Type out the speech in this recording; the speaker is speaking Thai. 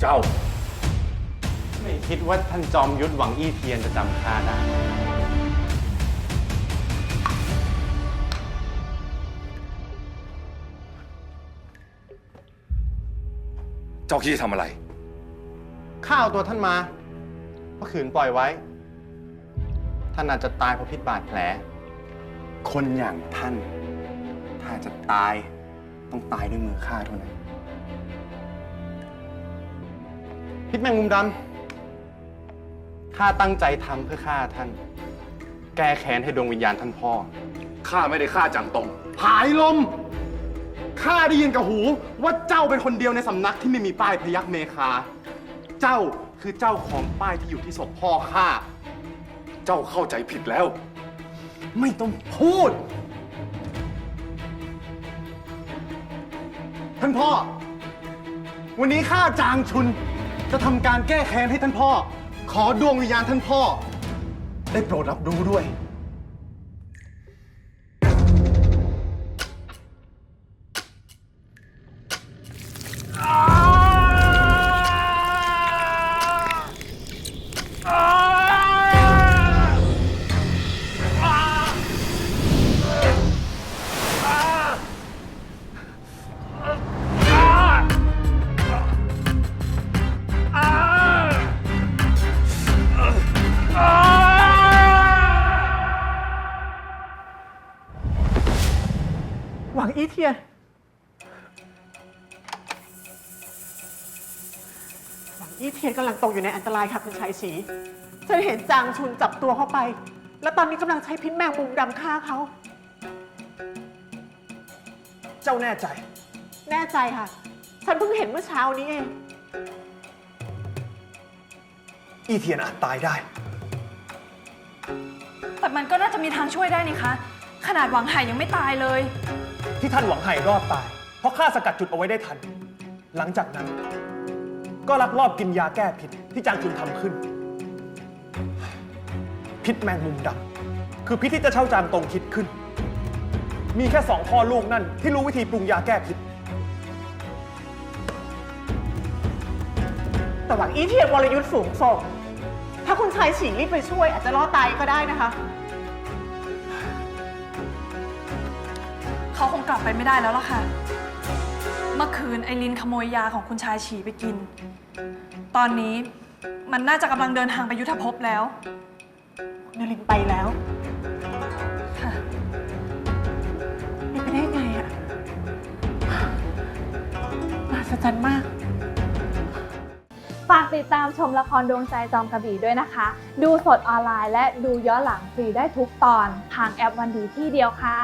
เจ้า ไม่คิดว่าท่านจอมยุทธหวังอี้เทียนจะจำข้าได้ เจ้าคิดจะทำอะไร ข้าเอาตัวท่านมาเพราะขืนปล่อยไว้ ท่านอาจจะตายเพราะพิษบาดแผล คนอย่างท่าน ถ้าจะตายต้องตายด้วยมือข้าเท่านั้น พิษแมงมุมดำข้าตั้งใจทำเพื่อฆ่าท่าน แก้แค้นให้ดวงวิญญาณท่านพ่อ ข้าไม่ได้ฆ่าจังตงผายลม ข้าได้ยินกับหูว่าเจ้าเป็นคนเดียวในสำนักที่ไม่มีป้ายพยักเมคา เจ้าคือเจ้าของป้ายที่อยู่ที่ศพพ่อข้า เจ้าเข้าใจผิดแล้ว ไม่ต้องพูด ท่านพ่อ วันนี้ข้าจางชุน จะทำการแก้แค้นให้ท่านพ่อ ขอดวงวิญญาณท่านพ่อ ได้โปรดรับรู้ด้วย หวังอีเทียน หวังอีเทียนกำลังตกอยู่ในอันตรายค่ะคุณชายฉีฉันเห็นจางชุนจับตัวเข้าไป แล้วตอนนี้กำลังใช้พิษแมงมุมดำฆ่าเขา เจ้าแน่ใจ แน่ใจค่ะ ฉันเพิ่งเห็นเมื่อเช้านี้เอง อีเทียนอาจตายได้ แต่มันก็น่าจะมีทางช่วยได้นี่คะ ขนาดหวังไห่ยังไม่ตายเลย ที่ท่านหวังไห่รอดตาย เพราะข้าสกัดจุดเอาไว้ได้ทัน หลังจากนั้น ก็ลักลอบกินยาแก้พิษที่จางจุนทำขึ้น พิษแมงมุมดำคือพิษที่จะเช่าจางตรงคิดขึ้น มีแค่สองพ่อลูกนั่นที่รู้วิธีปรุงยาแก้พิษ แต่หวังอีเทียนวรยุทธ์สูงส่ง ถ้าคุณชายฉีรีบไปช่วยอาจจะรอดตายก็ได้นะคะ เขาคงกลับไปไม่ได้แล้วล่ะค่ะ เมื่อคืนไอรินขโมยยาของคุณชายฉีไปกิน ตอนนี้มันน่าจะกำลังเดินทางไปยุทธภพแล้ว นลินไปแล้วค่ะ เป็นไปได้ไงอะมหัศจรรย์มาก ฝากติดตามชมละครดวงใจจอมกระบี่ด้วยนะคะ ดูสดออนไลน์และดูย้อนหลังฟรีได้ทุกตอนทางแอปวันดีที่เดียวค่ะ